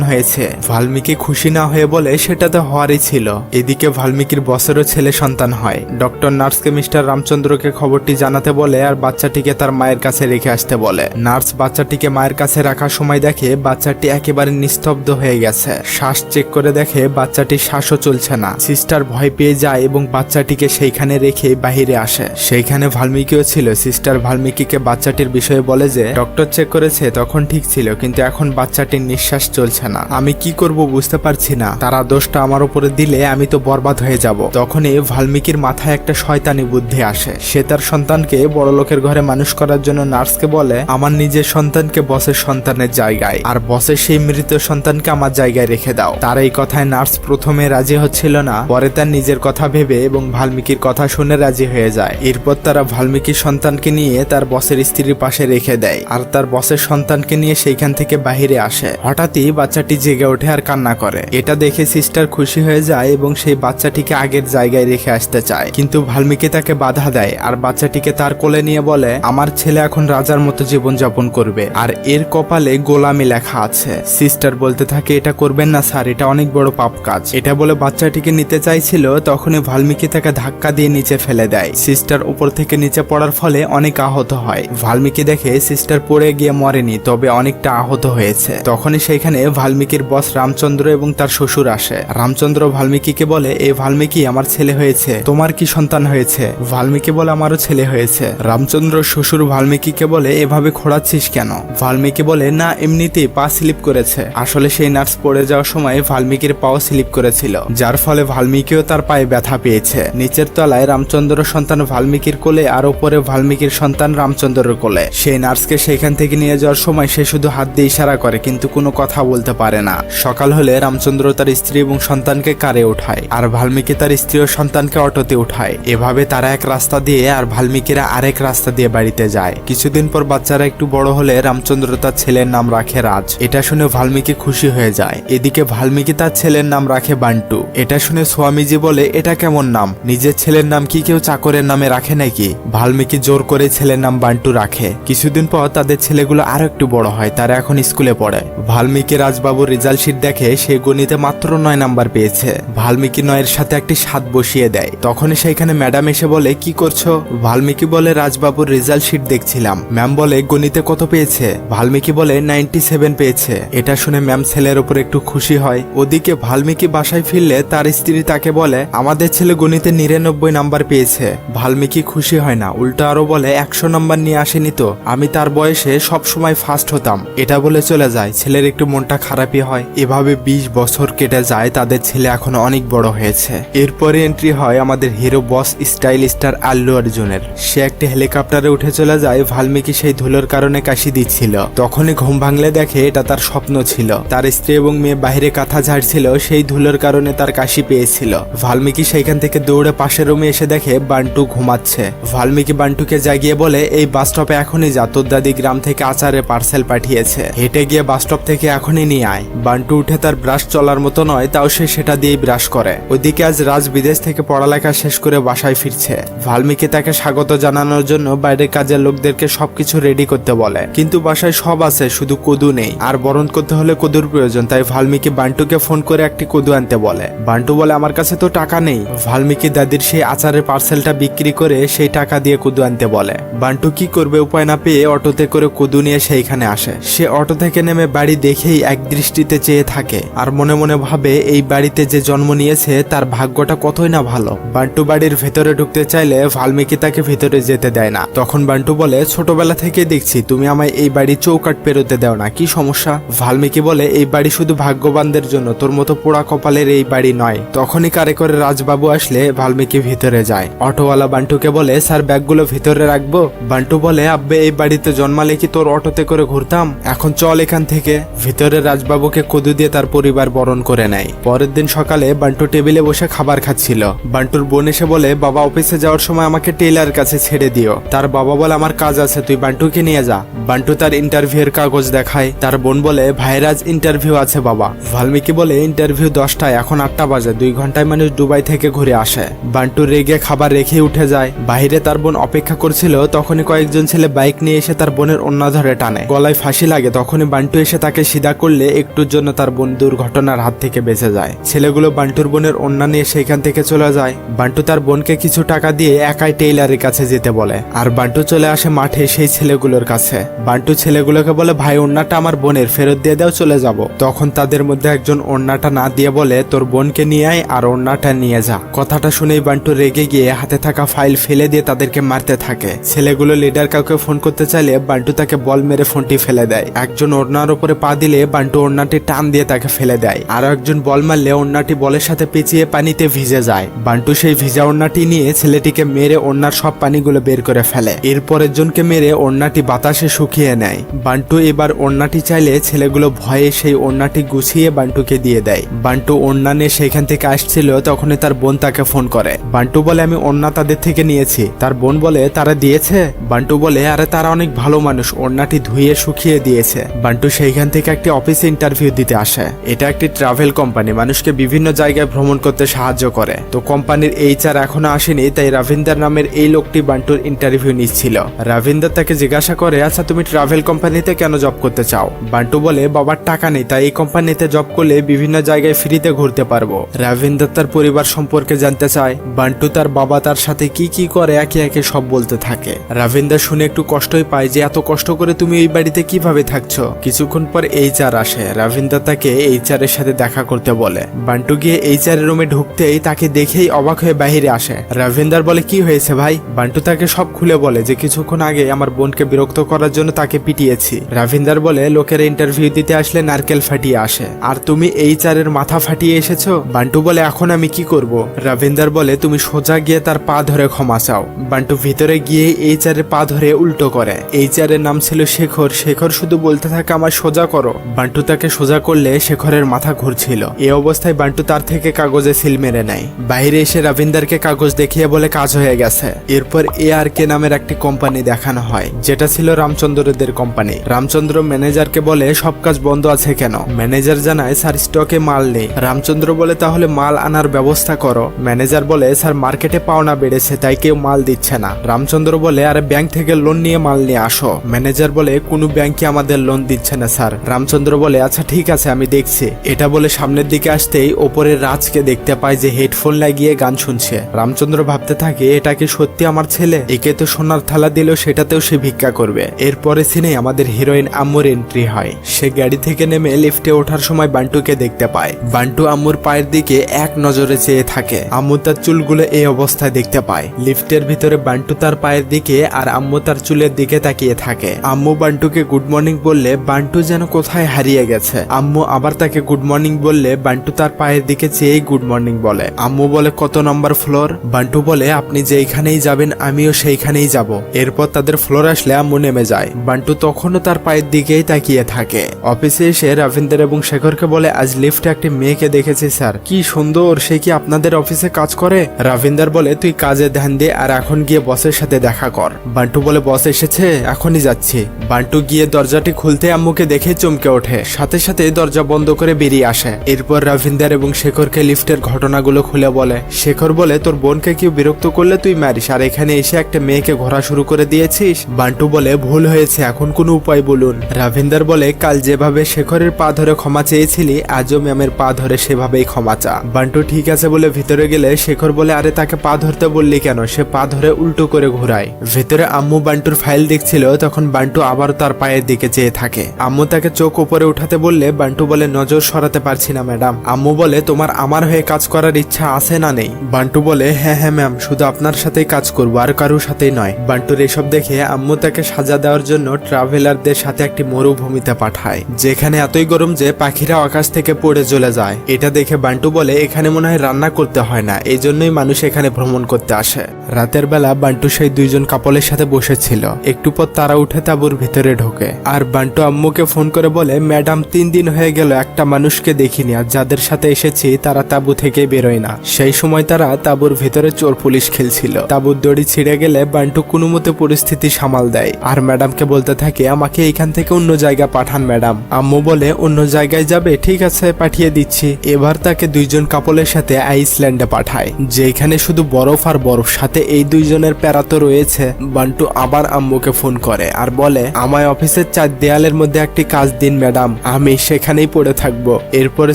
হয়েছে। ভাল্মীকি খুশি না হয়ে বলে সেটা তো হওয়ারই ছিল। এদিকে ভাল্মীকির বসেরও ছেলে সন্তান হয়। ডক্টর নার্সকে মিস্টার রামচন্দ্রকে খবরটি জানাতে বলে আর বাচ্চাটিকে তার মায়ের কাছে রেখে আসতে বলে। নার্স বাচ্চাটিকে মায়ের কাছে রাখার সময় দেখে বাচ্চাটি একেবারে নিস্তব্ধ হয়ে গেছে। শ্বাস চেক করে দেখে বাচ্চাটির শ্বাসও চলছে না। সিস্টার ভয় পেয়ে যায় এবং বাচ্চাটিকে সেইখানে রেখে বাহিরে আসে। সেইখানে ভাল্মীকিও ছিল। সিস্টার ভাল্মীকিকে বাচ্চাটির বিষয়ে বলে যে, ডক্টর চেক করেছে, তখন ঠিক ছিল, কিন্তু এখন বাচ্চাটির নিঃশ্বাস চলছে না। আমি কি করব বুঝতে পারছি না। তারা দোষটা আমার উপরে দিলে আমি তো বরবাদ হয়ে যাব। তখনই ভাল্মীকির মাথায় একটা শয়তানি বুদ্ধি আসে। সে তার সন্তানকে বড় লোকের ঘরে মানুষ করার জন্য নার্সকে বলে, আমার নিজের সন্তানকে বসের সন্তানের জায়গায়, আর বসের সেই মৃত সন্তানকে আমার জায়গায় রেখে দাও। তার এই কথায় নার্স প্রথমে রাজি হচ্ছিল না। পরে তার নিজের কথা ভেবে এবং ভাল্মীকির কথা শুনে রাজি হয়ে যায়। এরপর তারা ভাল্মীকির সন্তানকে নিয়ে তার বসের স্ত্রীর পাশে রেখে দেয়, আর তার বসের সন্তানকে নিয়ে সেইখান থেকে বাহিরে আসে। হঠাৎই বাচ্চাটি জেগে ওঠে আর কান্না করে। এটা দেখে সিস্টার খুশি হয়ে যায় এবং সেই বাচ্চাটিকে আগের জায়গায় রেখে আসতে চায়। কিন্তু ভাল্মীকি তাকে বাধা দেয় আর বাচ্চাটিকে তার কোলে নিয়ে বলে, আমার ছেলে এখন রাজার মতো জীবন যাপন করবে। আর এর কপালে গোলামি লেখা আছে। সিস্টার বলতে থাকে, এটা করবেন না স্যার, এটা অনেক বড় পাপ কাজ। এটা বলে বাচ্চাটিকে নিতে চাইছিল, তখনই ভাল্মিকি তাকে ধাক্কা দিয়ে নিচে ফেলে দেয়। সিস্টার উপর থেকে নিচে পড়ার ফলে অনেক আহত হয়। ভাল্মীকি দেখে সিস্টার পড়ে গিয়ে মরেনি, তবে অনেকটা আহত হয়েছে। তখনই সেইখানে ভাল্মীকির বস রামচন্দ্র এবং তার শ্বশুর আসে। রামচন্দ্র ভাল্মীকিকে বলে, এ ভাল্মীকি, আমার ছেলে হয়েছে। তোমার কি সন্তান হয়েছে? ভাল্মীকি বলে, আমারও ছেলে হয়েছে। রামচন্দ্র শ্বশুর ভাল্মীকিকে বলে, এভাবে খোঁড়াচ্ছিস কেন? ভাল্মীকি বলে, না, এমনিতেই পা স্লিপ করেছে। আসলে সেই নার্স পড়ে যাওয়ার সময় ভাল্মীকির পাও স্লিপ করেছিল। যার ফলে ভাল্মীকিও তার পায়ে ব্যথা পেয়েছে। নিচের তলায় রামচন্দ্র সন্তান ভাল্মীকির কোলে, আর ওপরে ভাল্মীকির সন্তান রামচন্দ্রের কোলে। সেই নার্সকে সেখান থেকে নিয়ে যাওয়ার সময় সে শুধু হাত দিয়ে ইশারা করে, কিন্তু কোনো কথা বলতে পারে না। সকাল হলে রামচন্দ্র তার স্ত্রী এবং সন্তানকে কারে উঠায় আর ভাল্মীকি তার স্ত্রী ও সন্তানকে অটোতে উঠায়। এভাবে তারা এক রাস্তা দিয়ে আর ভাল্মীকিরা আরেক রাস্তা দিয়ে বাড়িতে যায়। কিছুদিন পর বাচ্চারা একটু বড় হলে রামচন্দ্র তার ছেলের নাম রাখে রাজ। এটা শুনে ভাল্মীকি খুশি হয়ে যায়। এদিকে ভাল্মীকি তার ছেলের নাম রাখে বান্টু। এটা শুনে স্বামীজি বলে, এটা কেমন নাম? নিজের ছেলের নাম কি কেউ চাকরের নামে রাখে নাকি? ভাল্মীকি জোর করে ছেলের নাম বান্টু রাখে। কিছুদিন পর তাদের ছেলেগুলো আরও একটু বড় হয়। তারা এখন স্কুলে পড়ে। ভাল্মীকি রাজবাবুর রেজাল্ট শিট দেখে সে গণিতে মাত্র নয় নাম্বার পেয়েছে। ভাল্মীকি নয়ের সাথে একটি সাত বসিয়ে দেয়। তখনই সেইখানে ম্যাডাম এসে বলে, কি করছ? ভাল্মীকি বলে, রাজবাবুর রেজাল্ট শিট দেখছিলাম। ম্যাম বলে, গণিতে কত পেয়েছে? ভাল্মীকি বলে, নাইনটি সেভেন পেয়েছে। এটা শুনে ম্যাম ছেলের উপর একটু খুশি হয়। ওদিকে ভাল্মীকি বাসায় ফিরলে তার স্ত্রী তাকে বলে, আমাদের ছেলে গণিতে নিরানব্বই নাম্বার পেয়েছে। ভাল্মীকি খুশি হয় না, উল্টো আরও বলে, একশো নাম্বার নিয়ে আসেনি তো। আমি তার বয়সে সবসময় ফার্স্ট হতাম। এটা বলে চলে যায়। ছেলের একটু মনটা খারাপই হয়। এভাবে বিশ বছর কেটে যায়, তাদের ছেলে এখন অনেক বড় হয়েছে। এরপরে এন্ট্রি হয় আমাদের hero boss style star Allu অর্জুনের। সে একটি হেলিকপ্টারে উঠে চলে যায়, ভাল্মীকি সেই ধুলোর কারণে কাশি দিচ্ছিল। তখনই ঘুম ভাঙলে দেখে এটা তার স্বপ্ন ছিল। তার স্ত্রী এবং মেয়ে বাইরে কাঁথা ঝাড়ছিল, সেই ধুলোর কারণে তার কাশি পেয়েছিল। ভাল্মীকি সেইখান থেকে দৌড়ে পাশের রুমে এসে দেখে বান্টু ঘুমাচ্ছে। ভাল্মীকি বান্টুকে জাগিয়ে বলে, এই বাস স্টপে এখনই যা, তোর দাদি গ্রাম থেকে আচারে পার্সেল পাঠিয়েছে। হেঁটে গিয়ে বাস স্টপ থেকে এখনই নিয়ে আয়। বান্টু উঠে তার ব্রাশ চলার মতো নয়, তাও সে সেটা দিয়েই ব্রাশ করে। ওইদিকে আজ রাজ বিদেশ থেকে পড়ালেখা শেষ করে বাসায় ফিরছে। ভাল্মীকি তাকে স্বাগত জানানোর জন্য বাইরের কাজের লোকদেরকে সবকিছু রেডি করতে বলে। কিন্তু বাসায় সব আছে, শুধু কদু নেই। আর বরণ করতে হলে কদুর প্রয়োজন, তাই ভাল্মীকি বান্টুকে ফোন করে একটি কদু আনতে বলে। বান্টু বলে, আমার কাছে তো টাকা নেই। ভাল্মীকি দাদির সেই আচারের পার্সেলটা বিক্রি করে সেই টাকা দিয়ে কদু আনতে বলে। বান্টু কি করবে উপায় না পেয়ে অটোতে করে কদু নিয়ে সেইখানে আসে। সে অটো থেকে নেমে বাড়ি দেখেই এক দৃষ্টিতে চেয়ে থাকে আর মনে মনে ভাবে, এই বাড়িতে যে জন্ম নিয়েছে, তার ভাগ্যটা কতই না ভালো? বান্টু বাড়ির ভেতরে ঢুকতে চাইলে ভাল্মীকি তাকে ভেতরে যেতে দেয় না। তখন বান্টু বলে, ছোটবেলা থেকে দেখছি, তুমি আমায় এই বাড়ি চৌকাট পেরোতে দেও না, কি সমস্যা? ভাল্মীকি বলে, এই বাড়ি শুধু ভাগ্যবানদের জন্য, তোর মতো পোড়া কপালের এই বাড়ি নয়। তখনই কারে করে রাজবাবু আসলে ভাল্মীকি ভিতরে যায়। অটোওয়ালা বান্টুকে বলে, স্যার, ব্যাগগুলো ভিতরে রাখব? বান্টু বলে, আব্বে, এই বাড়িতে জন্মালে কি তোর অটোতে করে ঘুরতাম? এখন চল এখান থেকে। ভিতরে রাজবাবুকে কদু দিয়ে তার পরিবার বরণ করে নেয়। পরের দিন সকালে বান্টু টেবিলে বসে খাবার খাচ্ছিল। বান্টুর বোন এসে বলে, বাবা, অফিসে যাওয়ার সময় আমাকে টেইলার কাছে ছেড়ে দিও। তার বাবা বলে, আমার কাজ আছে, তুই বান্টুকে নিয়ে যা। বান্টু তার ইন্টারভিউ এর কাগজ দেখায়। তার বোন বলে, ভাইরাজ, ইন্টারভিউ আছে, বাবা। ভাল্মীকি বলে, ইন্টারভিউ দশটায়, এখন আটটা বাজে। দুই ঘন্টায় মানুষ দুবাই থেকে ঘুরে আসে। বান্টু রেগে খাবার রেখে উঠে যায়। বাইরে তার বোন অপেক্ষা করছিল, তখনই কয়েকজন ছেলে বাইক নিয়ে এসে তার বোনের অন্য ধরে টানে। গলায় ফাঁসি লাগে, তখনই বান্টু এসে তাকে সিধা করলে বলে একটুর জন্য তার বোন দুর্ঘটনার হাত থেকে বেঁচে যায়। ছেলেগুলো বান্টুর বোনের অন্যা নিয়ে সেখান থেকে চলে যায়। বান্টু তার বোনকে কিছু টাকা দিয়ে একাই টেইলারের কাছে যেতে বলে। আর বান্টু চলে আসে মাঠে সেই ছেলেগুলোর কাছে। বান্টু ছেলেগুলোকে বলে, ভাই, অন্যটা আমার বোনের, ফেরত দিয়ে দাও, চলে যাব। তখন তাদের মধ্যে একজন অন্যটা না দিয়ে বলে, তোর বোনকে নিয়ে আয় আর অন্যটা নিয়ে যা। কথাটা শুনেই বান্টু রেগে গিয়ে হাতে থাকা ফাইল ফেলে দিয়ে তাদেরকে মারতে থাকে। ছেলেগুলো লিডার কাউকে ফোন করতে চাইলে বান্টু তাকে বল মেরে ফোনটি ফেলে দেয়। একজন ওড়নার উপরে পা দিলে বান্টু ওড়নাটি টান দিয়ে তাকে ফেলে দেয়। আর একজন বল মারলে ওড়নাটি বলের সাথে পেঁচিয়ে পানিতে ভিজে যায়। বান্টু সেই ভিজা ওড়নাটি নিয়ে ছেলেটিকে মেরে ওড়নার সব পানিগুলো বের করে ফেলে। এরপর একজনকে মেরে ওড়নাটি বাতাসে শুকিয়ে নেয়। বান্টু এবার ওড়নাটি চাইলে ছেলেগুলো ভয়ে সেই ওড়নাটি গুছিয়ে বান্টুকে দিয়ে দেয়। বান্টু ওড়না নিয়ে সেখান থেকে আসছিল, তখনই তার বোন তাকে ফোন করে। বান্টু বলে, আমি ওড়না তাদের থেকে নিয়েছি। তার বোন বলে, তারা দিয়েছে? বান্টু বলে, আরে তারা অনেক ভালো মানুষ, ওড়নাটি ধুয়ে শুকিয়ে দিয়েছে। বান্টু সেইখান থেকে একটি অফিসে ইন্টারভিউ দিতে আসে। এটা একটি ট্রাভেল কোম্পানি মানুষকে বিভিন্ন জায়গায় ভ্রমণ করতে সাহায্য করে। তো কোম্পানির এইচআর এখনও আসেনি, তাই রাভিন্দার নামের এই লোকটি বান্টুর ইন্টারভিউ নিচ্ছিল। রাভিন্দার তাকে জিজ্ঞাসা করে আচ্ছা তুমি ট্রাভেল কোম্পানিতে কেন জব করতে চাও? বান্টু বলে, বাবার টাকা নেই, তাই এই কোম্পানিতে জব করলে বিভিন্ন জায়গায় ফ্রিতে ঘুরতে পারব। রাভিন্দার তার পরিবার সম্পর্কে জানতে চায়, বান্টু তার বাবা তার সাথে কি কি করে একে একে সব বলতে থাকে। রাভিন্দার শুনে একটু কষ্টই পায় যে, এত কষ্ট করে তুমি এই বাড়িতে কীভাবে থাকছো? কিছুক্ষণ পর এইচআর আসে। রাভিন্দা তাকে এইচআর এর সাথে দেখা করতে বলে। বান্টু গিয়ে এইচআর এর রুমে ঢুকতেই তাকে দেখেই অবাক হয়ে বাহিরে আসে। রাভিন্দার বলে, কি হয়েছে ভাই? বান্টু তাকে সব খুলে বলে যে, কিছুক্ষণ আগে আমার বোনকে বিরক্ত করার জন্য তাকে পিটিয়েছি। রাভিন্দার বলে, লোকেরা ইন্টারভিউ দিতে আসলে নারকেল ফাটিয়ে আসে। আর তুমি এইচআর এর মাথা ফাটিয়ে এসেছ? বান্টু বলে, এখন আমি কি করব? রাভিন্দার বলে, তুমি সোজা গিয়ে তার পা ধরে ক্ষমা চাও। বান্টু ভিতরে গিয়ে এইচআর এর পা ধরে উল্টো করে। এইচআর এর নাম ছিল শেখর। শেখর শুধু বলতে থাকে, আমার সোজা করো। বান্টু তাকে সোজা করলে শেখরের মাথা ঘুরছিল। এই অবস্থায় বান্টু তার থেকে কাগজে সিল মেরে নেয়। বাইরে এসে রাভিন্দারকে কাগজ দেখিয়ে বলে, কাজ হয়ে গেছে। এরপর এ আর কে নামের একটি কোম্পানি দেখানো হয়, যেটা ছিল রামচন্দ্রদের কোম্পানি। রামচন্দ্র ম্যানেজারকে বলে, সব কাজ বন্ধ আছে কেন? ম্যানেজার জানায়, স্যার, স্টকে মাল নেই। রামচন্দ্র বলে, তাহলে মাল আনার ব্যবস্থা করো। ম্যানেজার বলে, স্যার, মার্কেটে পাওনা বেড়েছে, তাই কেউ মাল দিচ্ছে না। রামচন্দ্র বলে, আরে, ব্যাংক থেকে লোন নিয়ে মাল নিয়ে আসো। ম্যানেজার বলে, কোনো ব্যাংকে আমাদের লোন দিচ্ছে না, স্যার। রামচন্দ্র বলে আচ্ছা ঠিক আছে, আমি দেখছি। এটা বলে সামনের দিকে আসতেই ওপরের রাজকে দেখতে পায় যে হেডফোন লাগিয়ে গান শুনছে। রামচন্দ্র ভাবতে থাকে, এটা কি সত্যি আমার ছেলে? একে তো সোনার থালা দিলেও সেটাতেও সে ভিক্ষা করবে। এরপরে সিনে আমাদের হিরোইন আম্মুর এন্ট্রি হয়। সে গাড়ি থেকে নেমে লিফটে ওঠার সময় বান্টুকে দেখতে পায়। বান্টু আম্মুর পায়ের দিকে এক নজরে চেয়ে থাকে। আম্মু তার চুলগুলো এই অবস্থায় দেখতে পায়। লিফটের ভিতরে বান্টু তার পায়ের দিকে আর আম্মু তার চুলের দিকে তাকিয়ে থাকে। আম্মু বান্টুকে গুড মর্নিং বললে, বান্টু যেন কোথায় হারিয়ে গেছে। আম্মু আবার তাকে গুড মর্নিং বললে, বান্টু তার পায়ের দিকে চেয়েই গুড মর্নিং বলে। আম্মু বলে, কত নম্বর ফ্লোর বান্টু বলে, আপনি যেইখানেই যাবেন, আমিও সেইখানেই যাব। এরপর তাদের ফ্লোর আসলে আম্মু নেমে যায়। বান্টু তখনও তার পায়ের দিকেই তাকিয়ে থাকে। অফিসে এসে রবীন্দ্র এবং শেখরকে বলে, আজ লিফটে একটি মেয়েকে দেখেছি, স্যার। কি সুন্দর, সে কি আপনাদের অফিসে কাজ করে? রবীন্দ্র বলে, তুই কাজে ধ্যান দে আর এখন গিয়ে বসের সাথে দেখা কর। বান্টু বলে, বস এসেছে, এখনই যাচ্ছি। বান্টু গিয়ে দরজাটি খুলতে আম্মুকে দেখে চমকে ওঠে। সাথে সাথে দরজা বন্ধ করে বেরিয়ে আসে। এরপর রবীন্দ্র এবং শেখরকে লিফটের ঘটনাগুলো খুলে বলে। শেখর বলে, তোর বোনকে কেউ বিরক্ত করলে তুই মারিস, আর এখানে এসে একটা মেয়েকে ঘোরা শুরু করে দিয়েছিস? বান্টু বলে, ভুল হয়েছে, এখন কোনো উপায় বলুন। রাভিন্দার বলে, কাল যেভাবে শেখরের পা ধরে ক্ষমা চেয়েছিলি, আজও ম্যামের পা ধরে সেভাবেই ক্ষমা চা। বান্টু, ঠিক আছে, বলে ভিতরে গেলে শেখর বলে, আরে, তাকে পা ধরতে বললি কেন? সে পা ধরে উল্টো করে ঘুরায়। ভেতরে আম্মু বান্টুর ফাইল দেখছিল, তখন বান্টু আবার তার পায়ের দিকে চেয়ে থাকে। আম্মু তাকে চোখ উপরে উঠাতে বললে, বান্টু বলে, নজর সরাতে পারছি না, ম্যাডাম। আম্মু বলে, তোমার আমার হয়ে কাজ করার ইচ্ছা আছে না নেই? বান্টু বলে হ্যাঁ হ্যাঁ ম্যাম, শুধু আপনার সাথেই কাজ করব, আর কারোর সাথেই নয়। বান্টুর এসব দেখে আম্মু তাকে সাজা দেওয়ার জন্য ট্রাভেলারদের সাথে একটি মরুভূমিতে পাঠায়, যেখানে এতই গরম যে পাখিরা আকাশ থেকে পড়ে চলে যায়। এটা দেখে বান্টু বলে, এখানে মনে হয় রান্না করতে হয় না এই জন্যই মানুষ এখানে ভ্রমণ করতে আসে। রাতের বেলা বান্টু সেই দুইজন কাপলের সাথে বসেছিল। একটু পর তারা উঠে তাবুর ভিতরে ঢোকে, আর বান্টু আম্মুকে ফোন করে বলে, ম্যাডাম তিন দিন হয়ে গেল একটা মানুষকে দেখিনি আর যাদের সাথে এসেছি তারা তাঁবু থেকে বেরোয় না। সেই সময় তারা তাঁবুর ভেতরে চোর পুলিশ খেলছিল। তাঁবুর দড়ি ছিঁড়ে গেলে বান্টু কোনো মতে পরিস্থিতি সামাল দেয়। আর ম্যাডামকে বলতে থাকে, আমাকে এখান থেকে অন্য জায়গা পাঠান ম্যাডাম। আম্মু বলে, অন্য জায়গায় যাবে, ঠিক আছে, পাঠিয়ে দিচ্ছি। এবার তাকে দুইজন কাপলের সাথে আইসল্যান্ডে পাঠায়, যেখানে শুধু বরফ আর বরফ। সাথে এই দুইজনের প্যারা তো রয়েছে। বান্টু আবার আম্মুকে ফোন করে আর বলে, আমায় অফিসের চার দেয়ালের মধ্যে একটি কাজ দিন ম্যাডাম। আমি সেখানেই পড়ে থাকব। এরপরে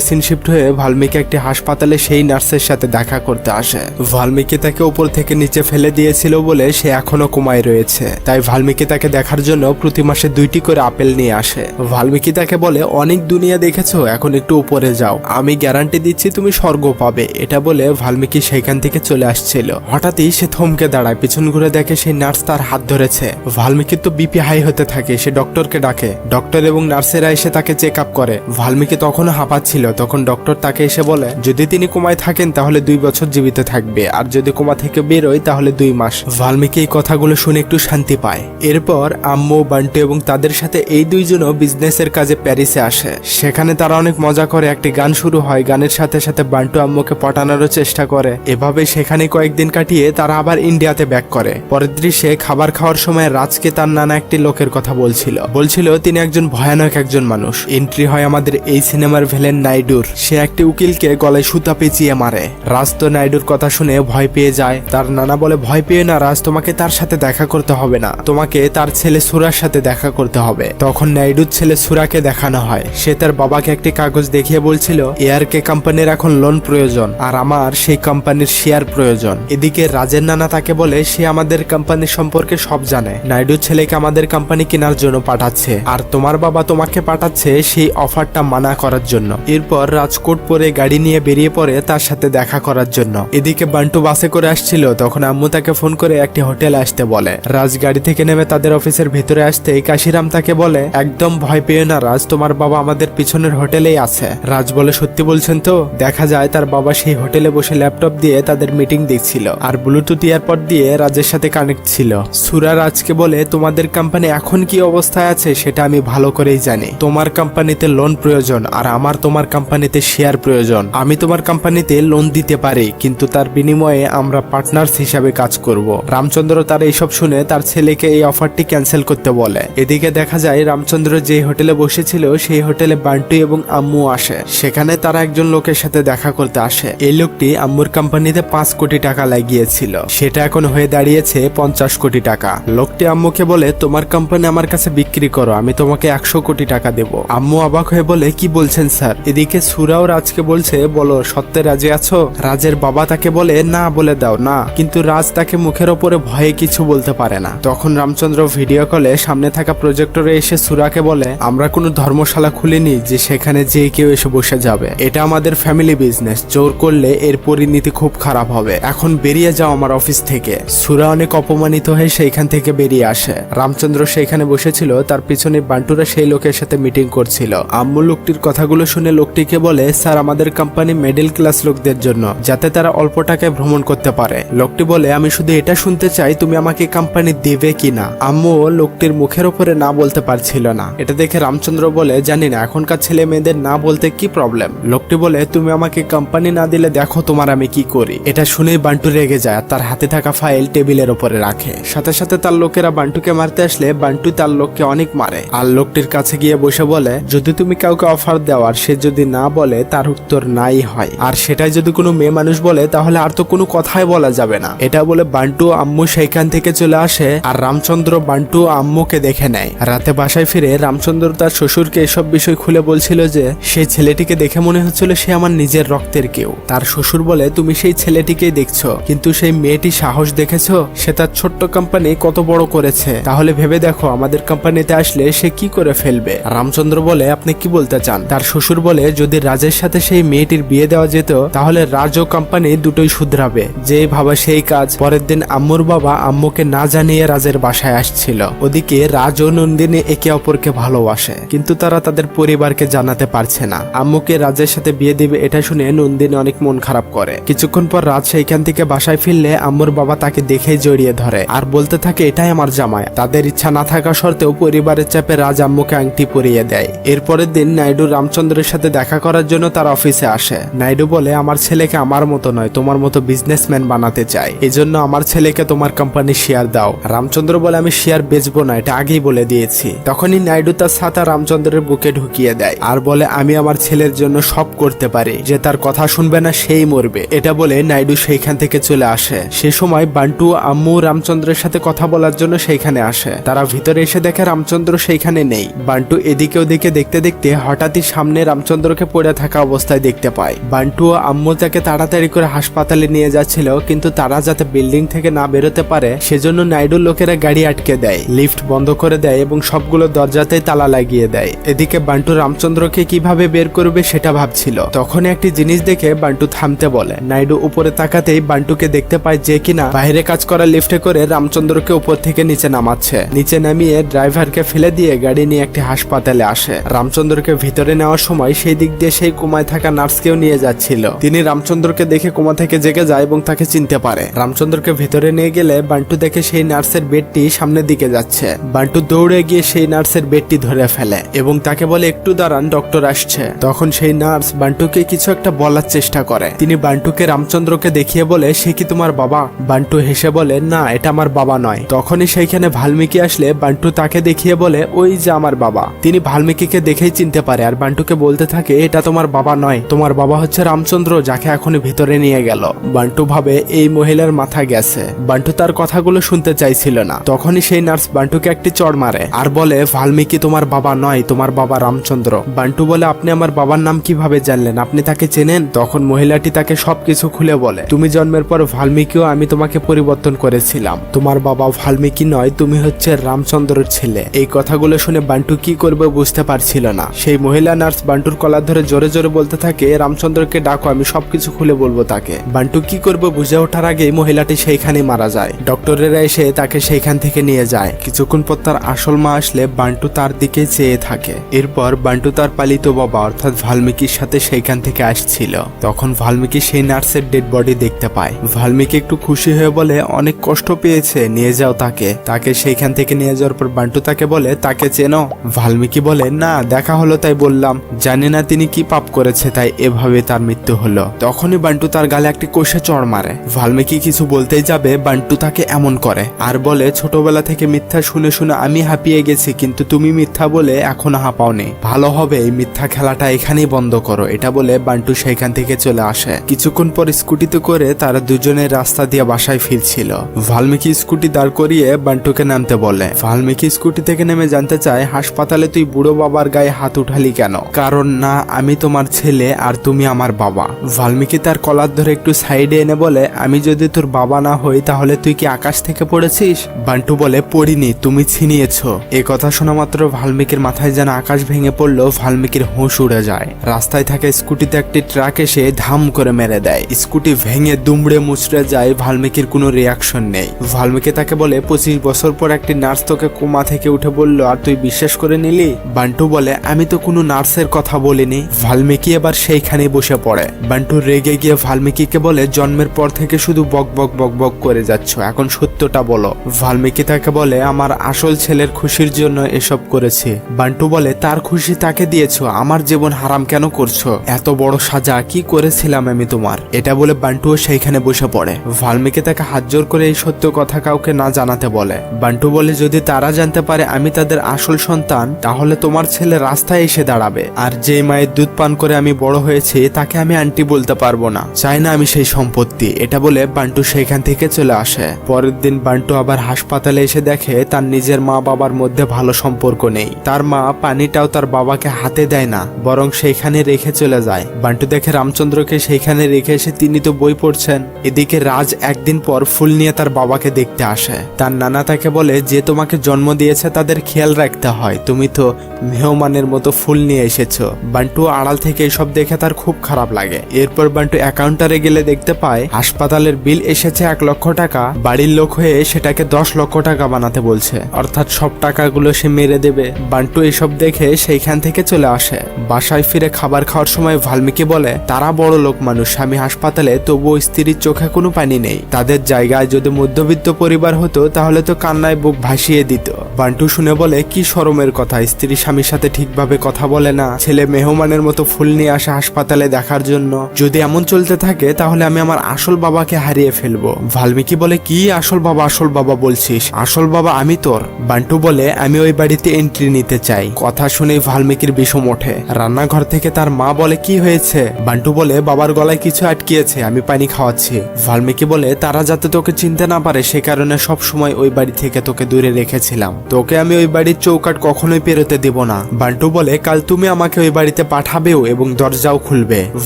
সিনশিফট হয়ে ভালমিকি একটি হাসপাতালে সেই নার্সের সাথে দেখা করতে আসে। ভালমিকি তাকে উপর থেকে নিচে ফেলে দিয়েছিল বলে সে এখনও কোমায় রয়েছে। তাই ভালমিকি তাকে দেখার জন্য প্রতি মাসে দুইটি করে আপেল নিয়ে আসে। ভালমিকি তাকে বলে, অনেক দুনিয়া দেখেছ, এখন একটু উপরে যাও। আমি গ্যারান্টি দিচ্ছি তুমি স্বর্গ পাবে। এটা বলে ভালমিকি সেখান থেকে চলে আসছিল। হঠাৎই সে থমকে দাঁড়ায়, পিছন ঘুরে দেখে সেই নার্স তার হাত ধরেছে। ভালমিকির তো বিপি হাই হতে থাকে, সে ডক্টরকে ডাকে। ডক্টর এবং নার্সেরা এসে তাকে চেক আপ করে। ভালমিকি তখনও হাঁপাচ্ছিল, তখন ডক্টর তাকে এসে বলে, যদি তিনি কোমায় থাকেন, তাহলে দুই বছর জীবিত থাকবে। আর যদি কোমা থেকে বেরোয়, তাহলে দুই মাস। ভালমিকি এই কথাগুলো শুনে একটু শান্তি পায়। এরপর আম্মু, বান্টু এবং তাদের সাথে এই দুইজনও বিজনেসের কাজে প্যারিসে আসে। সেখানে তারা অনেক মজা করে। একটি গান শুরু হয়। গানের সাথে সাথে বান্টু আম্মুকে পটানোরও চেষ্টা করে। এভাবে সেখানে কয়েকদিন কাটিয়ে তারা আবার ইন্ডিয়াতে ব্যাক করে। পরের দৃশ্যে খাবার খাওয়ার সময় রাজকে তার নানা একটি লোকের কথা বলছিল। বলছিল, তিনি একজন ভয়ানক একজন মানুষ। এন্ট্রি হয় আমাদের এই সিনেমার ভেলেন নাইডুর। সে একটি উকিলকে গলায় সুতা পেঁচিয়ে মারে। রাজ তো নাইডুর কথা শুনে ভয় পেয়ে যায়। তার নানা বলে, ভয় পেয়ে না রাজ, তোমাকে তার সাথে দেখা করতে হবে না। তোমাকে তার ছেলে সুরার সাথে দেখা করতে হবে। তখন নাইডুর ছেলে সুরাকে দেখানো হয়। সে তার বাবাকে একটি কাগজ দেখিয়ে বলছিল এয়ারকে কোম্পানির এখন লোন প্রয়োজন, আর আমার সেই কোম্পানির শেয়ার প্রয়োজন। এদিকে রাজের নানা তাকে বলে, সে আমাদের কোম্পানি সম্পর্কে সব জানে। নাইডুর ছেলেকে আমাদের কোম্পানি কেনার জন্য পাঠাচ্ছে, আর তোমার বাবা তোমাকে পাঠাচ্ছে সেই অফারটা মানা করার জন্য। এরপর রাজকোট পরে গাড়ি নিয়ে বেরিয়ে পড়ে তার সাথে দেখা করার জন্য। এদিকে বান্টু বাসে করে আসছিল, তখন আম্মু তাকে ফোন করে একটি হোটেলে আসতে বলে। রাজ গাড়ি থেকে নেমে তাদের অফিসের ভিতরে আসতে কাশিরাম তাকে বলে, একদম ভয় পেও না রাজ, তোমার বাবা আমাদের পিছনের হোটেলেই আছে। রাজ বলে, সত্যি বলছেন তো? দেখা যায় তার বাবা সেই হোটেলে বসে ল্যাপটপ দিয়ে তাদের মিটিং দেখছিল, আর ব্লুটুথ ইয়ারপড দিয়ে রাজের সাথে কানেক্ট ছিল। সুরা রাজকে বলে, তোমাদের কোম্পানি এখন কি অবস্থায় আছে সেটা আমি ভালো করেই জানি। তোমার কোম্পানিতে লোন প্রয়োজন আর আমার তোমার কোম্পানিতে শেয়ার প্রয়োজন। আমি তোমার কোম্পানিতে লোন দিতে পারি, কিন্তু তার বিনিময়ে আমরা পার্টনার্স হিসাবে কাজ করব। রামচন্দ্র তার এইসব শুনে তার ছেলেকে এই অফারটি ক্যান্সেল করতে বলে। এদিকে দেখা যায় রামচন্দ্র যে হোটেলে বসেছিল, সেই হোটেলে বান্টু এবং আম্মু আসে। সেখানে তারা একজন লোকের সাথে দেখা করতে আসে। এই লোকটি আম্মুর কোম্পানিতে পাঁচ কোটি টাকা লাগিয়েছিল। সেটা এখন হয়ে দাঁড়িয়েছে পঞ্চাশ কোটি টাকা। লোকটি আম্মুকে বলে, তোমার কোম্পানি আমার কাছে বিক্রি করো, আমি তোমাকে একশো কোটি টাকা দেব। আম্মু অবাক হয়ে বলে, কি বলছেন স্যার? এদিকে সুরাও রাজকে বলছে, বলো, সত্যে রাজে আছো? রাজের বাবা তাকে বলে, না, বলে দাও, না। কিন্তু রাজ তাকে মুখের ওপরে ভয়ে কিছু বলতে পারে না। তখন রামচন্দ্র ভিডিও কলে সামনে থাকা প্রজেক্টরে এসে সুরাকে বলে, আমরা কোনো ধর্মশালা খুলিনি যে সেখানে যে কেউ এসে বসে যাবে। এটা আমাদের ফ্যামিলি বিজনেস জোর করলে এর পরিণতি খুব খারাপ হবে। এখন বেরিয়ে যাও আমার অফিস থেকে। সুরা অনেক অপমানিত হয়ে সেইখান থেকে বেরিয়ে আসে। রামচন্দ্র সেইখানে বসেছিল, তার পিছনে বান্টুরা সেই লোকের সাথে মিটিং করছিল। আম্মু লোকটির কথাগুলো শুনে লোকটিকে বলে, স্যার, আমাদের কোম্পানি মিডল ক্লাস লোকদের জন্য, যাতে তারা অল্প টাকায় ভ্রমণ করতে পারে। লোকটি বলে, আমি শুধু এটা শুনতে চাই, তুমি আমাকে কোম্পানি দেবে কিনা আম্মু লোকটির মুখের উপরে না বলতে পারছিল না। এটা দেখে রামচন্দ্র বলে, জানি না, এখনকার ছেলে মেয়েদের না বলতে কি প্রবলেম লোকটি বলে, তুমি আমাকে কোম্পানি না দিলে দেখো তোমার আমি কি করি? এটা শুনেই বান্টু রেগে যায় তার হাতে থাকা ফাইল টেবিলের উপরে রাখে। সাথে সাথে তার লোকেরা বান্টুকে মারতে আসলে বান্টু তার লোককে অনেক মারে। আর লোকটির কাছে গিয়ে বসে বলে যদি তুমি কাউকে অফার দাও আর সে যদি না বলে, তার উত্তর নাই হয়। আর সেটাই যদি কোনো মেয়ে মানুষ বলে, তাহলে আর তো কোনো কথাই বলা যাবে না। এটা বলে বান্টু আম্মু সেইখান থেকে চলে আসে আর রামচন্দ্র বান্টু আম্মুকে দেখে নেয়। রাতে বাসায় ফিরে রামচন্দ্র তার শ্বশুরকে এসব বিষয় খুলে বলছিল যে, সেই ছেলেটিকে দেখে মনে হচ্ছিল সে আমার নিজের রক্তের কেউ। তার শ্বশুর বলে, তুমি সেই ছেলেটিকেই দেখছ, কিন্তু সেই মেয়েটি সাহস দেখেছ? সে তার ছোট্ট কোম্পানি কত বড় করেছে। তাহলে ভেবে দেখো, আমাদের কোম্পানিতে আসলে সে কি করে ফেলবে? রামচন্দ্র বলে আপনি কি বলতে চান? তার শ্বশুর বলে, যদি রাজের সাথে সেই মেয়েটির বিয়ে দেওয়া যেত, তাহলে রাজ ও কোম্পানি দুটোই শুধরাবে। যে ভাবা সেই কাজ, পরের দিন আম্মুর বাবা আম্মুকে না জানিয়ে রাজের বাসায় আসছিল। ওদিকে রাজ ও নন্দিনী একে অপরকে ভালোবাসে, কিন্তু তারা তাদের পরিবারকে জানাতে পারছে না। আম্মুকে রাজের সাথে বিয়ে দিবে এটা শুনে নন্দিনী অনেক মন খারাপ করে। কিছুক্ষণ পর রাজ সেইখান থেকে বাসায় ফিরলে আম্মুর বাবা তাকে দেখে জড়িয়ে ধরে আর বলতে থাকে, এটাই আমার জামাই। তাদের ইচ্ছা না থাকা সত্ত্বেও পরিবারের চাপে রাজ আম্মুকে আংটি পরিয়ে দেয়। এরপরের দিন নাইডু রামচন্দ্রের সাথে দেখা করার জন্য তার অফিসে আসে। নাইডু বলে, আমার ছেলেকে আমার মতো নয়, তোমার মতো বিজনেসম্যান বানাতে চাই। এজন্য আমার ছেলেকে তোমার কোম্পানি শেয়ার দাও। রামচন্দ্র বলে, আমি শেয়ার বেচবো না, এটা আগেই বলে দিয়েছি। তখনই নাইডু তার ছাতা রামচন্দ্রের বুকে ঢুকিয়ে দেয় আর বলে, আমি আমার ছেলের জন্য সব করতে পারি, যে তার কথা শুনবে না সেই মরবে। এটা বলে নাইডু সেইখান থেকে চলে আসে। সে সময় বান্টু আম্মু রামচন্দ্রের সাথে কথা বলার জন্য সেইখানে আসে। তারা ভিতরে এসে দেখে রামচন্দ্র সেইখানে নেই। বান্টু এদিকে ওদিকে দেখতে দেখতে হঠাৎই সামনে রামচন্দ্রকে পড়ে থাকা অবস্থায় দেখতে পায়। বান্টু ও আম্মু তাকে তাড়াতাড়ি করে হাসপাতালে নিয়ে যাচ্ছিল, কিন্তু তারা যাতে বিল্ডিং থেকে না বেরোতে পারে, সেজন্য নাইডুর লোকেরা গাড়ি আটকে দেয়, লিফট বন্ধ করে দেয় এবং সবগুলো দরজাতেই তালা লাগিয়ে দেয়। এদিকে বান্টু রামচন্দ্রকে কীভাবে বের করবে সেটা ভাবছিল। তখন একটি জিনিস দেখে বান্টু থামতে বলে। নাইডু উপরে তাকাতেই বান্টুকে দেখতে পায় যে কিনা বাইরে কাজ করা লিফটে করে রামচন্দ্রকে উপর থেকে নিচে নামাচ্ছে। নিচে নামিয়ে ড্রাইভারকে ফেলে দিয়ে গাড়ি নিয়ে একটি হাসপাতালে আসে। রামচন্দ্রকে ভিতরে নেওয়ার সময় সেই দিক দিয়ে সেই কোমায় থাকা নার্সকেও নিয়ে যাচ্ছিল। তিনি রামচন্দ্রকে দেখে কোমা থেকে জেগে যায় এবং তাকে চিনতে পারে। রামচন্দ্রকে ভেতরে নিয়ে গেলে বান্টু দেখে সেই নার্সের বেডটি সামনের দিকে যাচ্ছে। বান্টু দৌড়ে গিয়ে সেই নার্সের বেডটি ধরে ফেলে এবং তাকে বলে, একটু দাঁড়ান, ডক্টর আসছে। তখন সেই নার্স বান্টুকে কিছু একটা বলার চেষ্টা করে। তিনি বান্টুকে রামচন্দ্রকে দেখিয়ে বলে, সে কি তোমার বাবা? বান্টু হেসে বলে, না, এটা আমার বাবা নয়। তখনই সেইখানে ভালমিকি আসলে বান্টু তাকে দেখিয়ে বলে, ওই যে আমার বাবা। তিনি ভালমিকিকে দেখেই চিনতে পারে আর বান্টুকে বলতে থাকে, এটা তোমার বাবা নয়, তোমার বাবা হচ্ছে রামচন্দ্র, যাকে এখন ভিতরে নিয়ে গেল। বান্টু ভাবে, এই মহিলার মাথা গেছে। বান্টু তার কথাগুলো শুনতে চাইছিল না। তখনই সেই নার্স বান্টুকে একটি চড় মারে আর বলে ভালমিকি তোমার বাবা নয়, তোমার বাবা রামচন্দ্র। বান্টু বলে, আপনি আমার বাবার নাম কীভাবে জানলেন? আপনি তাকে চেনেন? তখন মহিলাটি তাকে সবকিছু খুলে বলে, তুমি জন্মের পর ভালমিকিও আমি তোমাকে পরিবর্তন করেছিলাম। তোমার বাবা ভালমিকি নয়, তুমি হচ্ছে রামচন্দ্রের ছেলে। এই কথাগুলো শুনে বান্টু কি করবে বুঝতে পারছিল না। সেই মহিলা নার্স বান্টুর কলার ধরে জোরে জোরে বলতে থাকে, রামচন্দ্রকে ডাকো, আমি সবকিছু খুলে বলব তাকে। বান্টু কি করবে বুঝে ওঠার আগে মহিলাটি সেইখানে মারা যায়। ডক্টরেরা এসে তাকে সেইখান থেকে নিয়ে যায়। কিছুক্ষণ পর তার আসল মা আসলে বান্টু তার দিকে চেয়ে থাকে। এরপর বান্টু তার পালিত বাবা, অর্থাৎ ভালমিকির সাথে সেইখান থেকে আসছিল। তখন ভালমিকি সেই নার্সের ডেড বডি দেখতে পায়। ভালমিকি একটু খুশি হয়ে বলে, অনেক কষ্ট পেয়েছে, নিয়ে যাও তাকে। তাকে সেইখান থেকে নিয়ে যাওয়ার পর বান্টু তাকে বলে, তাকে চেনো। ভালমিকি বলে না, দেখা হলো তাই বললাম। জানি না তিনি কি পাপ করেছে, তাই এভাবে তার মৃত্যু হলো। তখনই বান্টু তার গালে একটি কোষে চড় মারে। ভালমিকি কিছু বলতেই যাবে, বান্টু তাকে এমন করে। আর বলে, ছোটবেলা থেকে মিথ্যা শুনে শুনে আমি হাঁপিয়ে গেছি, কিন্তু তুমি মিথ্যা বলে এখনও হাঁপাওনি। ভালো হবে, এই মিথ্যা খেলাটা এখানেই বন্ধ করো। এটা বলে বান্টু সেইখান থেকে চলে আসে। কিছুক্ষণ পর স্কুটিতে করে তারা দুজনে রাস্তা দিয়ে বাসায় ফিরছিল। ভালমিকি স্কুটি দাঁড় করিয়ে বান্টুকে নামতে বলে। ভালমিকি স্কুটি থেকে নেমে জানতে চায়, হাসপাতালে তুই বুড়ো বাবার গায়ে হাত উঠালি কেন? কারণ না, আমি তোমার ছেলে আর তুমি আমার বাবা। ভাল্মীকি তার কলার ধরে একটু সাইডে এনে বলে, আমি যদি তোর বাবা না হই, তাহলে তুই কি আকাশ থেকে পড়েছিস? বান্টু বলে, পড়িনি, তুমি ছিনিয়েছ। এ কথা শোনা মাত্র ভালমিকির মাথায় যেন আকাশ ভেঙে পড়ল, ভালমিকির হুঁশ উড়ে যায়। রাস্তায় থাকা স্কুটিতে একটি ট্রাক এসে ধাম করে মেরে দেয়। স্কুটি ভেঙে দুমড়ে মুচড়ে যায়, ভাল্মীকির কোনো রিয়াকশন নেই। ভালমিকি তাকে বলে, পঁচিশ বছর পর একটি নার্স তোকে কোমা থেকে উঠে বলল, আর তুই বিশ্বাস করে নিলি? বান্টু বলে, আমি তো কোনো নার্সের কথা বলিনি। ভালমিকি এবার সেইখানে বসে পড়ে। বান্টু রেগে গিয়ে ভালমিকিকে বলে, জন্মের পর থেকে শুধু বক বক বক বক করে যাচ্ছ। এখন সত্যটা বলো। ভালমিকি তাকে বলে, আমার আসল ছেলের খুশির জন্য এসব করেছি। বান্টু বলে, তার খুশি তাকে দিয়েছ। আমার জীবন হারাম কেন করছ? এত বড় সাজা কি করেছিলাম আমি তোমার? এটা বলে বান্টুও সেইখানে বসে পড়ে। ভালমিকি তাকে হাত জোর করে এই সত্য কথা কাউকে না জানাতে বলে। বান্টু বলে, যদি তারা জানতে পারে আমি তাদের আসল সন্তান, তাহলে তোমার ছেলে রাস্তায় এসে দাঁড়াবে। আর যে মায়ের দুধ পান করে আমি বড় হয়েছি, তাকে আমি আন্টি বলতে পারব না। চাই না আমি সেই সম্পত্তি। এটা বলে বান্টু সেইখান থেকে চলে আসে। পরের দিন বান্টু আবার হাসপাতালে এসে দেখে তার নিজের মা বাবার মধ্যে ভালো সম্পর্ক নেই। তার মা পানিটাও তার বাবাকে হাতে দেয় না, বরং সেইখানে রেখে চলে যায়। বান্টু দেখে রামচন্দ্রকে সেইখানে রেখে এসে তিনি তো বই পড়ছেন। এদিকে রাজ একদিন পর ফুল নিয়ে তার বাবাকে দেখতে আসে। তার নানা তাকে বলে, যে তোমাকে জন্ম দিয়েছে তাদের খেয়াল রাখতে হয়। তুমি তো মেহমানের মতো ফুল নিয়ে এসেছ। বান্টু আড়াল থেকে এসব দেখে তার খুব খারাপ লাগে। এরপর বান্টু অ্যাকাউন্টারে গেলে দেখতে পায়, হাসপাতালের বিল এসেছে এক লক্ষ টাকা, বাড়ির লোক হয়ে সেটাকে দশ লক্ষ টাকা বানাতে বলছে। অর্থাৎ সব টাকাগুলো সে মেরে দেবে। বান্টু এসব দেখে সেইখান থেকে চলে আসে। বাসায় ফিরে খাবার খাওয়ার সময় ভালমিকি বলে, তারা বড় লোক মানুষ, আমি হাসপাতালে, তবুও স্ত্রীর চোখে কোনো পানি নেই। তাদের জায়গায় যদি মধ্যবিত্ত পরিবার হতো, তাহলে তো কান্নায় বুক ভাসিয়ে দিত। বান্টু শুনে বলে, কি সরমের কথা স্ত্রী স্বামীর সাথে ঠিকভাবে কথা বলে না। ছেলে মেহমানের মতো ফুল নিয়ে আসে হাসপাতালে দেখার জন্য। যদি এমন চলতে থাকে, তাহলে আমি আমার আসল বাবাকে হারিয়ে ফেলব। ভালমিকি বলে, কি আসল বাবা আসল বাবা বলছিস? আসল বাবা আমি তোর। বান্টু বলে, আমি ওই বাড়িতে এন্ট্রি নিতে চাই। কথা শুনে ভালমিকির বিষম ওঠে। রান্নাঘর থেকে তার মা বলে, কি হয়েছে? বান্টু বলে, বাবার গলায় কিছু আটকিয়েছে, আমি পানি খাওয়াচ্ছি। ভালমিকি বলে, তারা যাতে তোকে চিনতে না পারে, সে কারণে সব সময় ওই বাড়ি থেকে তোকে দূরে রেখেছিলাম। তোকে আমি ওই বাড়ির চৌকাট কখনোই পেরোতে দেব না। বান্টু বলে, কাল তুমি আমাকে ওই বাড়িতে পাঠাবেও এবং দরজাও খুলবে।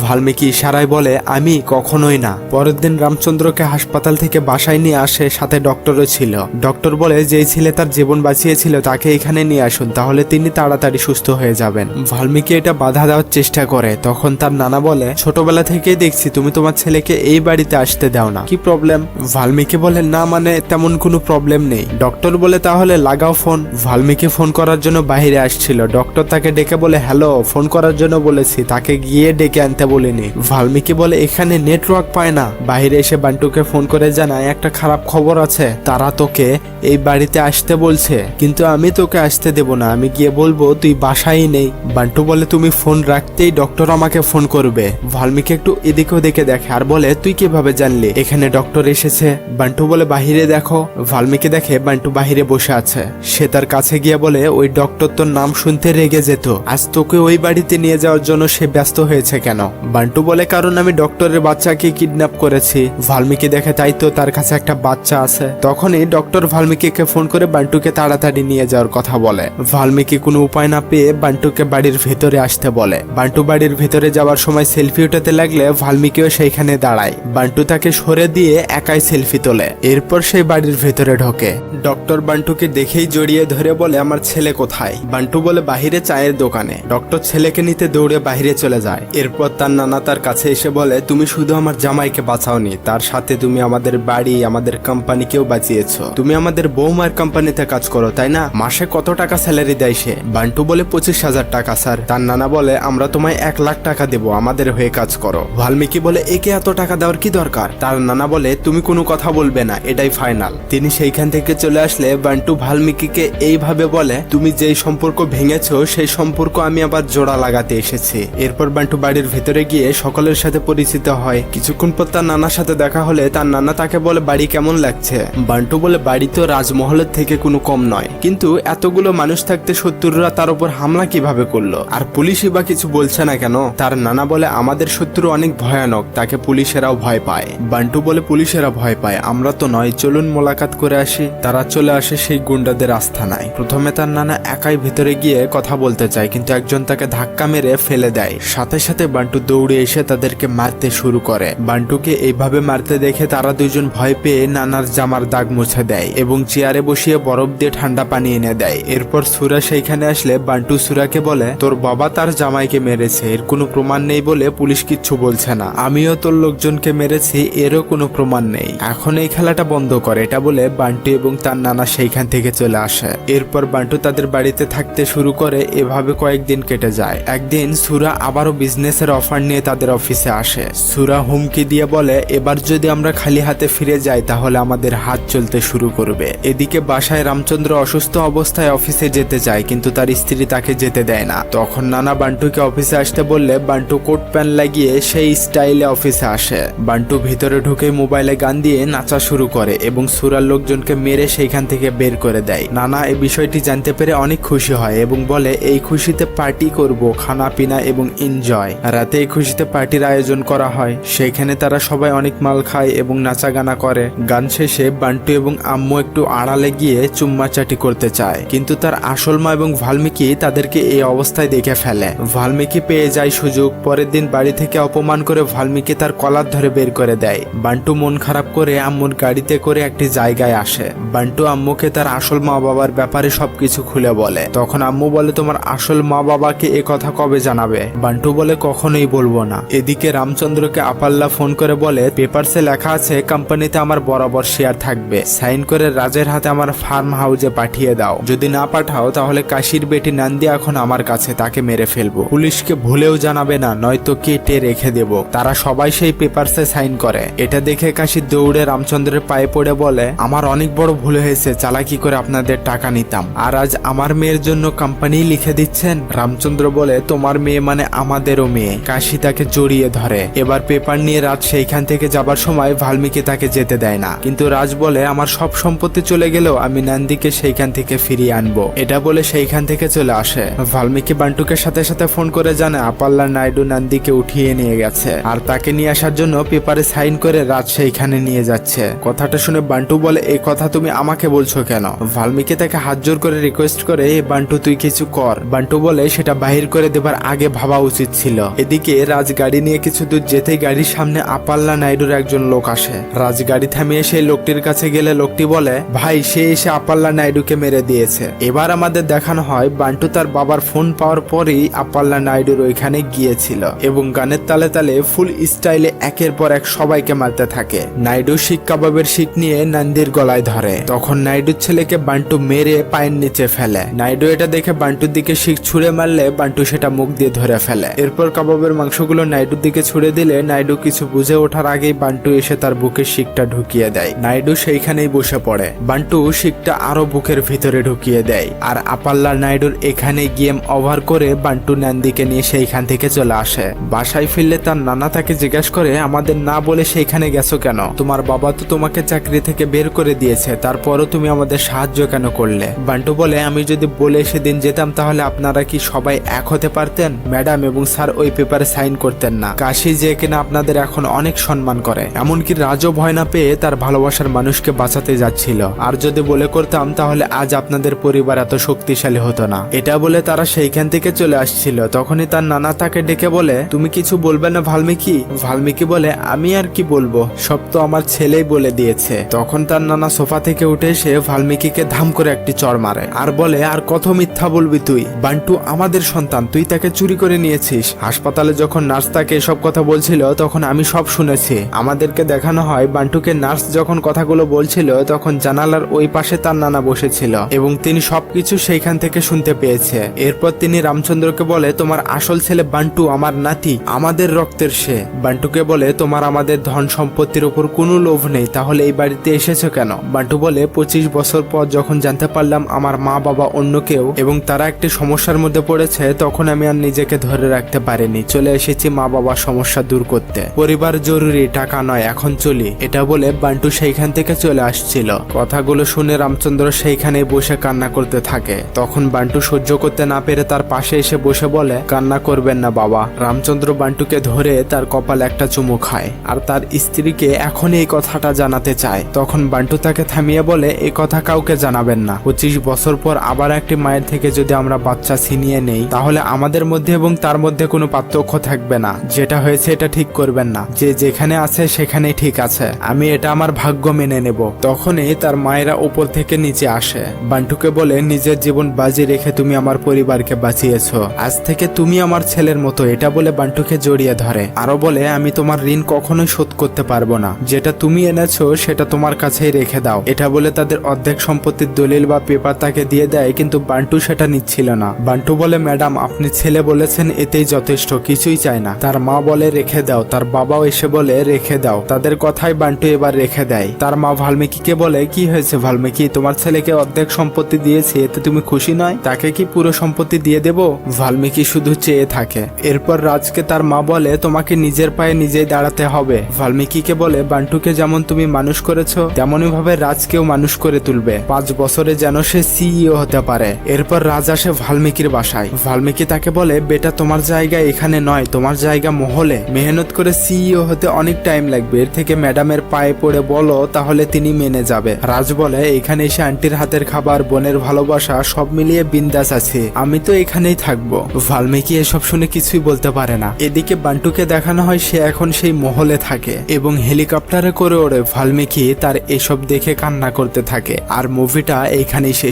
ভাল্মীকি ইশারায় বলে, আমি কখনোই না। পরের দিন রামচন্দ্রকে হাসপাতাল থেকে বাসায় নিয়ে আসে সাথে ডক্টরও ছিল। ডক্টর বলে, যেই ছেলে তার জীবন বাঁচিয়েছিল তাকে এখানে নিয়ে আসুন, তাহলে তিনি তাড়াতাড়ি সুস্থ হয়ে যাবেন। ভাল্মীকি এটা বাধা দেওয়ার চেষ্টা করে, তখন তার নানা বলে, ছোটবেলা থেকেই দেখছি তুমি তোমার ছেলেকে এই বাড়িতে আসতে দাও না। কি প্রবলেম ভাল্মীকি বলে, না মানে তেমন কোনো প্রবলেম নেই। ডক্টর বলে, তাহলে লাগাও ফোন। ভাল্মীকি ফোন করার জন্য বাইরে আসছিল ডক্টর তাকে ডেকে বলে হ্যালো ফোন করার জন্য বলেছি। তাকে গিয়ে ডেকে আনতে বলিনি। ভাল্মীকি বলে, এখানে নেটওয়ার্ক পায় না। বাইরে এসে বান্টুকে ফোন করে জানায়, একটা খারাপ খবর আছে। তারা তোকে এই বাড়িতে আসতে বলছে, কিন্তু আমি তোকে আসতে দেব না। আমি গিয়ে বলব, তুই বাসায় নেই। বান্টু বলে, তুমি ফোন রাখতেই ডক্টর আমাকে ফোন করবে। ভাল্মীকি একটু এদিকে ওদিকে দেখে, আর বলে, তুই কীভাবে জানলি? এখানে ডক্টর এসেছে। বান্টু বলে, বাহিরে দেখো। ভাল্মীকি দেখে, বান্টু বাহিরে বসে আছে। সে তার কাছে গিয়ে বলে, ওই ডক্টর তোর নাম শুনতে রেগে যেত। আজ তোকে ওই বাড়িতে নিয়ে যাওয়ার জন্য সে ব্যস্ত হয়েছে কেন? বান্টু বলে, কারণ আমি ডক্টরের বাচ্চাকে কিডন্যাপ করেছি। ভাল্মীকি দেখে তাই তো তার কাছে একটা বাচ্চা আছে। তখনই ডক্টর ভাল্মীকিকে ফোন করে বান্টুকে তাড়াতাড়ি নিয়ে যাওয়ার কথা বলে। ভাল্মীকি কোনো উপায় না পেয়ে বান্টুকে বাড়ির ভেতরে আসতে বলে। বান্টু বাড়ির ভেতরে যাওয়ার সময় সেলফি উঠাতে লাগলে ভাল্মিকিও সেইখানে দাঁড়ায়। বান্টু তাকে সরে দিয়ে একাই সেলফি তোলে। এরপর সেই বাড়ির ভেতরে ঢোকে। ডক্টর বান্টুকে দেখেই জড়িয়ে ধরে বলে, আমার ছেলে কোথায়? বান্টু বলে বাহিরে চায়ের দোকানে। ডক্টর ছেলেকে নিতে দৌড়ে বাহিরে চলে যায়। এরপর তার নানা তার কাছে এসে বলে, তুমি শুধু আমার জামাইকে বাঁচাওনি, তার সাথে তুমি আমাদের বাড়ি, আমাদের কোম্পানিকেও বাঁচিয়েছো। তুমি আমাদের বৌমার কোম্পানিতে কাজ করো, তাই না? মাসে কত টাকা স্যালারি দেয় সে? বান্টু বলে, পঁচিশ হাজার টাকা, স্যার। তার নানা বলে, আমরা তোমায় এক লাখ টাকা দেবো, আমাদের হয়ে কাজ করো। ভাল্মীকি বলে, একে এত টাকা দেওয়ার কি দরকার? তার নানা বলে, তুমি কোনো কথা বলবে না, এটাই ফাইনাল। তিনি সেইখান থেকে চলে আসলে বান্টু ভাল্মীকিকে এইভাবে বলে, তুমি যেই সম্পর্ক ভেঙেছো, সেই সম্পর্ক আমি আবার জোড়া লাগাতে এসেছি। এরপর বান্টু বাড়ির ভেতরে গিয়ে সকলের সাথে পরিচিত হয়। কিছুক্ষণ পর তার নানার সাথে দেখা হলে তার নানা তাকে বলে, বাড়ি কেমন লাগছে? বান্টু বলে, বাড়ি তো রাজমহলের থেকে কোনো কম নয়। কিন্তু এতগুলো মানুষ থাকতে শত্রুরা তার উপর হামলা কীভাবে করল? আর পুলিশই বা কিছু বলছে না কেন? তার নানা বলে, আমাদের শত্রু অনেক ভয়ানক, তাকে পুলিশেরাও ভয় পায়। বান্টু বলে, পুলিশেরা ভয় পায়, আমরা তো নয়, চলুন মোলাকাত করে আসি। তারা চলে আসে সেই গুন্ডাদের আস্থানায় প্রথমে তার নানা একাই ভেতরে গিয়ে কথা বলতে চায়, কিন্তু একজন তাকে ধাক্কা মেরে ফেলে দেয়। সাথে সাথে বান্টু দৌড়ে এসে তাদেরকে মারতে শুরু করে। বান্টুকে এইভাবে মারতে দেখে তারা দুজন ভয় পেয়ে নানার জামার দাগ মুছে দেয় এবং চেয়ারে বসিয়ে বরফ দিয়ে ঠান্ডা পানি এনে দেয়। এরপর সুরা সেইখানে আসলে বান্টু সুরাকে বলে, তোর বাবা তার জামাইকে মেরেছে, এর কোনো প্রমাণ নেই বলে পুলিশ কিচ্ছু বলছে না। আমিও তোর লোকজনকে মেরেছি, এরও কোনো প্রমাণ নেই। এখন এই খেলাটা বন্ধ করে। এটা বলে বান্টু এবং তার নানা সেইখান থেকে চলে আসে। এরপর বান্টু তাদের বাড়িতে থাকতে শুরু করে, এভাবে কয়েকদিন কেটে যায়। একদিন সুরা আবারও বিজনেসের অফার নিয়ে তাদের অফিসে আসে। সুরা হুমকি দিয়ে বলে, এবার যদি আমরা খালি হাতে ফিরে যাই, তাহলে আমাদের হাত চলতে শুরু করবে। এদিকে বাসায় রামচন্দ্র অসুস্থ অবস্থায় অফিসে যেতে চায়, কিন্তু তার স্ত্রী তাকে যেতে দেয় না। তখন নানা বান্টুকে অফিসে আসতে বললে, বান্টু কোট প্যান্ট লাগিয়ে সেই স্টাইলে অফিসে আসে। বান্টু ভিতরে ঢুকে মোবাইলে গান দিয়ে নাচা শুরু করে এবং সুরার লোকজনকে মেরে সেইখান থেকে বের করে দেয়। নানা এই বিষয়টি জানতে পেরে অনেক খুশি হয়। এবং বলে, এই খুশিতে পার্টি করব, খানা, পিনা এবং এনজয় রাতে এই খুশিতে পার্টির আয়োজন করা হয়। সেখানে তারা সবাই অনেক মাল খায় এবং নাচা গানা করে। গান শেষে বান্টু এবং আম্মু একটু আড়ালে গিয়ে চুম্মাচাটি করতে চায়। কিন্তু তার আসল মা এবং ভাল্মীকি তাদেরকে এই অবস্থায় দেখে ফেলে। ভাল্মীকি পেয়ে যায় সুযোগ। পরের দিন বাড়ি থেকে অপমান করে ভাল্মীকি তার কলার ধরে বের করে দেয়। বান্টু মন খারাপ করে আম্মুর গাড়িতে করে একটি জায়গায় আসে। বান্টু আম্মুকে তার আসল মা বাবার ব্যাপারে সবকিছু খুলে বলে। তখন আম্মু বলে তোমার আসল মা বাবাকে এ কথা কবে জানাবে? বান্টু বলে, কখনোই বলব না। এদিকে রামচন্দ্রকে আপাল্লা ফোন করে বলে, পেপারসে লেখা আছে, কোম্পানিতে আমার বরাবর শেয়ার থাকবে। সাইন করে রাজের হাতে আমার ফার্ম হাউসে পাঠিয়ে দাও। যদি না পাঠাও, তাহলে কাশির বেটি নান্দি এখন আমার কাছে, তাকে মেরে ফেলব। পুলিশকে ভুলেও জানাবে না, নয়তো কেটে রেখে দেব। তারা সবাই সেই পেপারসে সাইন করে। এটা দেখে কাশি দৌড়ে রামচন্দ্রের পায়ে পড়ে বলে, আমার অনেক বড় ভুল হয়েছে, চালাকি করে আপনাদের টাকা নিতাম। আর আজ আমার মেয়ের জন্য কোম্পানি লিখে দিচ্ছেন, রামচন্দ্র বলে, তোমার মেয়ে মানে আমাদেরও মেয়ে। কাশি তাকে জড়িয়ে ধরে। এবার পেপার নিয়ে রাজ সেইখান থেকে যাবার সময় ভাল্মীকি তাকে যেতে দেয় না। কিন্তু রাজ বলে, আমার সব সম্পত্তি চলে গেলেও আমি নান্দিকে সেইখান থেকে ফিরিয়ে আনব। এটা বলে সেইখান থেকে চলে আসে। ভাল্মীকি বান্টুকে সাথে সাথে ফোন করে জানে, আপাল্লা নাইডু নান্দিকে উঠিয়ে নিয়ে গেছে। আর তাকে নিয়ে আসার জন্য পেপারে সাইন করে রাজ সেইখানে নিয়ে যাচ্ছে। কথাটা শুনে বান্টু বলে এই কথা তুমি আমাকে বলছো কেন? ভাল্মীকি তাকে হাত জোর করে রিকোয়েস্ট করে বান্টু তুই কিছু কর। বান্টু বলে, সেটা বাহির করে দেবার আগে ভাবা উচিত ছিল। এদিকে রাজ গাড়ি নিয়ে কিছু দূর যেতেই গাড়ির সামনে আপাল্লা নাইডুর একজন লোক আসে। রাজ গাড়ি থামিয়ে সেই লোকটির কাছে গেলে লোকটি বলে, ভাই, সে এসে আপাল্লা নাইডুকে মেরে দিয়েছে। এবার আমাদের দেখানো হয়, বান্টু তার বাবার ফোন পাওয়ার পরেই আপাল্লা নাইডুর ওইখানে গিয়েছিল এবং গানের তালে তালে ফুল স্টাইলে একের পর এক সবাইকে মারতে থাকে। নাইডু শিক কাবাবের শিক নিয়ে নান্দির গলায় ধরে। তখন নাইডুর ছেলেকে বান্টু মেরে পায়ের নিচে ফেলে। নাইডু এটা দেখে বান্টুর দিকে শিক ছুঁড়ে মারলে বান্টু সেটা মুখ দিয়ে ধরে ফেলে। এরপর কাবাবের মাংসগুলো নাইডুর দিকে ছুঁড়ে দিলে নাইডু কিছু বুঝে ওঠার আগেই বান্টু এসে তার বুকে শিকটা ঢুকিয়ে দেয়। নাইডু সেইখানেই বসে পড়ে। বান্টু শিকটা আরও বুকের ভিতরে ঢুকিয়ে দেয়। আর আপাল্লা নাইডুর এখানে গেম ওভার করে বান্টু নান্দিকে নিয়ে সেইখান থেকে চলে আসে। বাসায় ফিরলে তার নানা তাকে জিজ্ঞেস করে, আমাদের না বলে সেইখানে গেছো কেন? তোমার বাবা তো তোমাকে চাকরি থেকে বের করে দিয়েছে। তারপরও তুমি আমাদের সাহায্য কেন করলে? বান্টু বলে, আমি যদি বলে সেদিন যেতাম তাহলে আপনারা কি সবাই এক হতে পারতেন? ম্যাডাম এবং স্যার ওই পেপারে সাইন করতেন না। কাশি যে কিনা আপনাদের এখন অনেক সম্মান করে। এমনকি রাজও ভয় না পেয়ে তার ভালোবাসার মানুষকে বাঁচাতে যাচ্ছিল। আর যদি বলে করতাম, তাহলে আজ আপনাদের পরিবার এত শক্তিশালী হতো না। এটা বলে তারা সেইখান থেকে চলে আসছিল। তখনই তার নানা তাকে ডেকে বলে, তুমি কিছু বলবে না ভালমিকি? ভালমিকি বলে, আমি আর কি বলব? সব তো আমার ছেলেই বলে দিয়েছে। তখন তার নানা সোফা থেকে উঠে এসে ভালমিকিকে ধাম করে একটি চর মারে। আর বলে, আর কত মিথ্যা বলবি তুই। বান্টু, আমাদের সন্তান, তুই তাকে চুরি করে নিয়েছিস। হাসপাতালে যখন নার্স তাকে এসব কথা বলছিল, তখন আমি সব শুনেছি। আমাদেরকে দেখানো হয়, বান্টুকে নার্স যখন কথাগুলো বলছিল, তখন জানালার ওই পাশে তার নানা বসেছিল এবং তিনি সবকিছু সেইখান থেকে শুনতে পেয়েছে। এরপর তিনি রামচন্দ্রকে বলে, তোমার আসল ছেলে বান্টু, আমার নাতি, আমাদের রক্তের সে। বান্টুকে বলে, তোমার আমাদের ধন সম্পত্তির উপর কোনো লোভ নেই, তাহলে এই বাড়িতে এসেছ কেন? বান্টু বলে, পঁচিশ বছর পর যখন জানতে পারলাম, আমার মা বাবা অন্য কেউ এবং তারা একটি সমস্যার মধ্যে পড়েছে, তখন আমি আর নিজেকে ধরে রাখতে পারিনি। চলে এসেছি মা বাবার সমস্যা দূর করতে। পরিবার জরুরি, টাকা নয়, এখন চলি। এটা বলে বান্টু সেইখান থেকে চলে আসছিল। কথাগুলো শুনে রামচন্দ্র সেইখানে বসে কান্না করতে থাকে। তখন বান্টু সহ্য করতে না পেরে তার পাশে এসে বসে বলে, কান্না করবেন না বাবা। রামচন্দ্র বান্টুকে ধরে তার কপাল একটা চুমু খায় আর তার স্ত্রীকে এখনই এই কথাটা জানাতে চায়। তখন বান্টু তাকে থামিয়ে বলে এই কথা কাউকে জানাবেন না। পঁচিশ বছর পর আবার একটি মায়ের থেকে যদি আমরা বাচ্চা ছিনিয়ে নেই, তাহলে আমাদের মধ্যে এবং তার মধ্যে কোনো পার্থক্য থাকবে না। যেটা হয়েছে এটা ঠিক করবেন না। যে যেখানে আছে সেখানেই ঠিক আছে। আমি এটা আমার ভাগ্য মেনে নেব। তখনই তার মায়েরা উপর থেকে নিচে আসে। বান্টুকে বলে, নিজের জীবন বাজি রেখে তুমি আমার পরিবারকে বাঁচিয়েছো। আজ থেকে তুমি আমার ছেলের মতো। এটা বলে বান্টুকে জড়িয়ে ধরে। আরও বলে, আমি তোমার ঋণ কখনোই শোধ করতে পারব না। যেটা তুমি এনেছো, সেটা তোমার কাছেই রেখে দাও। এটা বলে তাদের অর্ধেক সম্পত্তির দলিল বা পেপার তাকে দিয়ে দেয়, কিন্তু বান্টু সেটা নিচ্ছিল না। বান্টু বলে, ম্যাডাম, আপনি ছেলে বলেছেন, এতেই যথেষ্ট, কিছুই চায় না। তার মা বলে, রেখে দাও। তার বাবাও এসে বলে, রেখে দাও। তাদের কথাই বান্টু এবার রেখে দেয়। তার মা ভালমিকিকে বলে, কি হয়েছে ভালমিকি? তোমার ছেলেকে অর্ধেক সম্পত্তি দিয়েছে, এতে তুমি খুশি নয়? তাকে কি পুরো সম্পত্তি দিয়ে দেব? ভালমিকি শুধু চেয়ে থাকে। এরপর রাজকে তার মা বলে, তোমাকে নিজের পায়ে নিজেই দাঁড়াতে হবে। ভালমিকিকে বলে, বান্টুকে যেমন তুমি মানুষ করেছ, তেমনই ভাবে রাজকেও মানুষ করে তুলবে। পাঁচ বছরে যেন সে সিইও হতে পারে। এরপর রাজ আসে ভালমিকির বাসায়। ভালমিকি তাকে বলে, বেটা, তোমার জায়গা এখানে নয়, তোমার জায়গা মহলে। মেহনত করে সিইও হতে অনেক টাইম লাগবে। এর থেকে ম্যাডামের পায়ে পড়ে বলো, তাহলে তিনি মেনে যাবে। রাজ বলে, এখানে এসে আন্টির হাতের খাবার, বোনের ভালোবাসা, সব মিলিয়ে বিন্দাস আছে। আমি তো এখানেই থাকব। ভালমিকি এসব শুনে কিছুই বলতে পারে না। এদিকে বান্টুকে দেখানো হয়, সে এখন সেই মহলে থাকে এবং হেলিকপ্টারে করে ওড়ে। ভালমিকি তার এসব দেখে কান্না করতে থাকে। আর মুভিটা এইখানেই শেষ